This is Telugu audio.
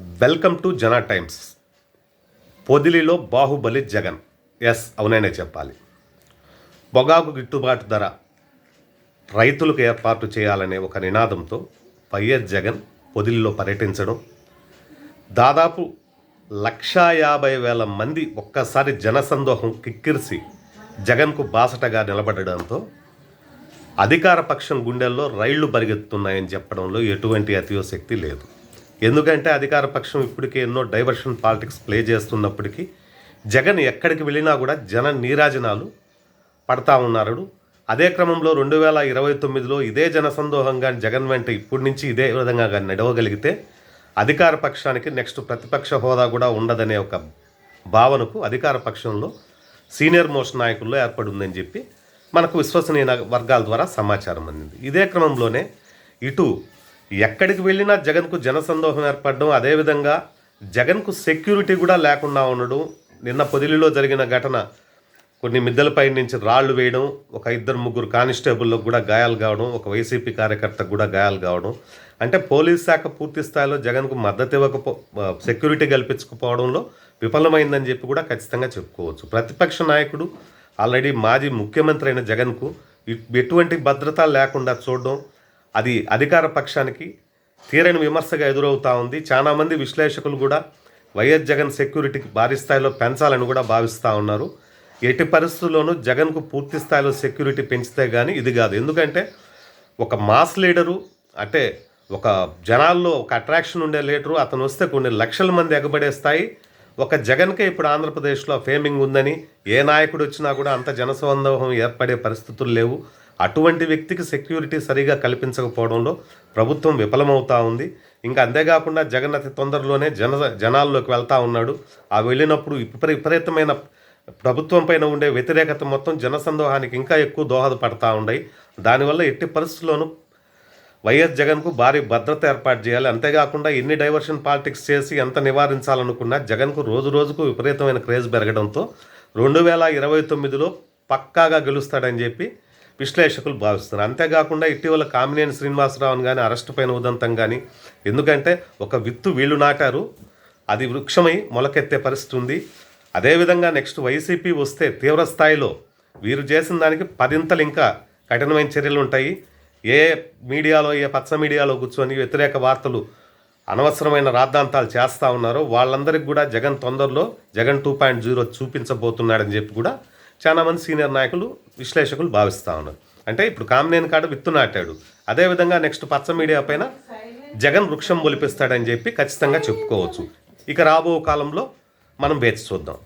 Welcome to Jana Times. పొదిలిలో Baahubali Jagan. Yes అవునైనా చెప్పాలి. పొగాకు గిట్టుబాటు ధర రైతులకు ఏర్పాటు చేయాలనే ఒక నినాదంతో వైఎస్ జగన్ పొదిలిలో పర్యటించడం. దాదాపు లక్షా యాభై వేల మంది ఒక్కసారి జనసందోహం కిక్కిరిసి జగన్కు బాసటగా నిలబడడంతో అధికార పక్షం గుండెల్లో రైళ్ళు పరిగెత్తుతున్నాయని చెప్పడంలో ఎటువంటి అతియోశక్తి లేదు. ఎందుకంటే అధికార పక్షం ఇప్పటికే ఎన్నో డైవర్షన్ పాలిటిక్స్ ప్లే చేస్తున్నప్పటికీ జగన్ ఎక్కడికి వెళ్ళినా కూడా జన నీరాజనాలు పడతా ఉన్నారు. అదే క్రమంలో రెండు వేల ఇరవై తొమ్మిదిలో ఇదే జనసందోహంగా జగన్ వెంట ఇప్పటి నుంచి ఇదే విధంగా నడవగలిగితే అధికార పక్షానికి నెక్స్ట్ ప్రతిపక్ష హోదా కూడా ఉండదనే ఒక భావనకు అధికార పక్షంలో సీనియర్ మోస్ట్ నాయకుల్లో ఏర్పడిందని చెప్పి మనకు విశ్వసనీయ వర్గాల ద్వారా సమాచారం అందింది. ఇదే క్రమంలోనే ఇటు ఎక్కడికి వెళ్ళినా జగన్కు జనసందోహం ఏర్పడడం అదేవిధంగా జగన్కు సెక్యూరిటీ కూడా లేకుండా ఉండడం నిన్న పొదిలిలో జరిగిన ఘటన కొన్ని మిద్దెలపై నుంచి రాళ్ళు వేయడం ఒక ఇద్దరు ముగ్గురు కానిస్టేబుల్లకు కూడా గాయాలు కావడం ఒక వైసీపీ కార్యకర్తకు కూడా గాయాలు కావడం. అంటే పోలీస్ శాఖ పూర్తి స్థాయిలో జగన్కు మద్దతు ఇవ్వకపో సెక్యూరిటీ కల్పించకపోవడంలో విఫలమైందని చెప్పి కూడా ఖచ్చితంగా చెప్పుకోవచ్చు. ప్రతిపక్ష నాయకుడు ఆల్రెడీ మాజీ ముఖ్యమంత్రి అయిన జగన్కు ఎటువంటి భద్రత లేకుండా చూడడం అది అధికార పక్షానికి తీరని విమర్శగా ఎదురవుతా ఉంది. చాలామంది విశ్లేషకులు కూడా వైఎస్ జగన్ సెక్యూరిటీకి భారీ స్థాయిలో పెంచాలని కూడా భావిస్తూ ఉన్నారు. ఎట్టి పరిస్థితుల్లోనూ జగన్కు పూర్తి స్థాయిలో సెక్యూరిటీ పెంచితే కానీ ఇది కాదు. ఎందుకంటే ఒక మాస్ లీడరు అంటే ఒక జనాల్లో ఒక అట్రాక్షన్ ఉండే లీడరు అతను వస్తే కొన్ని లక్షల మంది ఎగబడే స్థాయి ఒక జగన్కే ఇప్పుడు ఆంధ్రప్రదేశ్లో ఫేమింగ్ ఉందని ఏ నాయకుడు వచ్చినా కూడా అంత జనసందోహం ఏర్పడే పరిస్థితులు లేవు. అటువంటి వ్యక్తికి సెక్యూరిటీ సరిగా కల్పించకపోవడంలో ప్రభుత్వం విఫలమవుతా ఉంది. ఇంకా అంతేకాకుండా జగన్ అతి తొందరలోనే జన జనాల్లోకి వెళ్తూ ఉన్నాడు. ఆ వెళ్ళినప్పుడు విపరీతమైన ప్రభుత్వం పైన ఉండే వ్యతిరేకత మొత్తం జనసందోహానికి ఇంకా ఎక్కువ దోహదపడతా ఉన్నాయి దానివల్ల ఎట్టి పరిస్థితుల్లోనూ వైఎస్ జగన్కు భారీ భద్రత ఏర్పాటు చేయాలి. అంతేకాకుండా ఎన్ని డైవర్షన్ పాలిటిక్స్ చేసి ఎంత నివారించాలనుకున్నా జగన్కు రోజు రోజుకు విపరీతమైన క్రేజ్ పెరగడంతో రెండు వేల ఇరవై తొమ్మిదిలో పక్కాగా గెలుస్తాడని చెప్పి విశ్లేషకులు భావిస్తున్నారు. అంతేకాకుండా ఇటీవల కామినేని శ్రీనివాసరావుని కానీ అరెస్ట్ పైన ఉదంతం కానీ ఎందుకంటే ఒక విత్తు వీళ్ళు నాటారు అది వృక్షమై మొలకెత్తే పరిస్థితి ఉంది. అదేవిధంగా నెక్స్ట్ వైసీపీ వస్తే తీవ్ర స్థాయిలో వీరు చేసిన దానికి పదింతలు ఇంకా కఠినమైన చర్యలు ఉంటాయి. ఏ మీడియాలో ఏ పచ్చ మీడియాలో కూర్చొని వ్యతిరేక వార్తలు అనవసరమైన రాద్ధాంతాలు చేస్తూ ఉన్నారో వాళ్ళందరికీ కూడా జగన్ తొందరలో జగన్ టూ పాయింట్ జీరో చూపించబోతున్నాడని చెప్పి కూడా చాలామంది సీనియర్ నాయకులు విశ్లేషకులు భావిస్తూ ఉన్నారు. అంటే ఇప్పుడు కామినేని కాడ విత్తు నాటాడు. అదేవిధంగా నెక్స్ట్ పచ్చ మీడియా పైన జగన్ వృక్షం మొలిపిస్తాడని చెప్పి ఖచ్చితంగా చెప్పుకోవచ్చు. ఇక రాబో కాలంలో మనం వేచి చూద్దాం.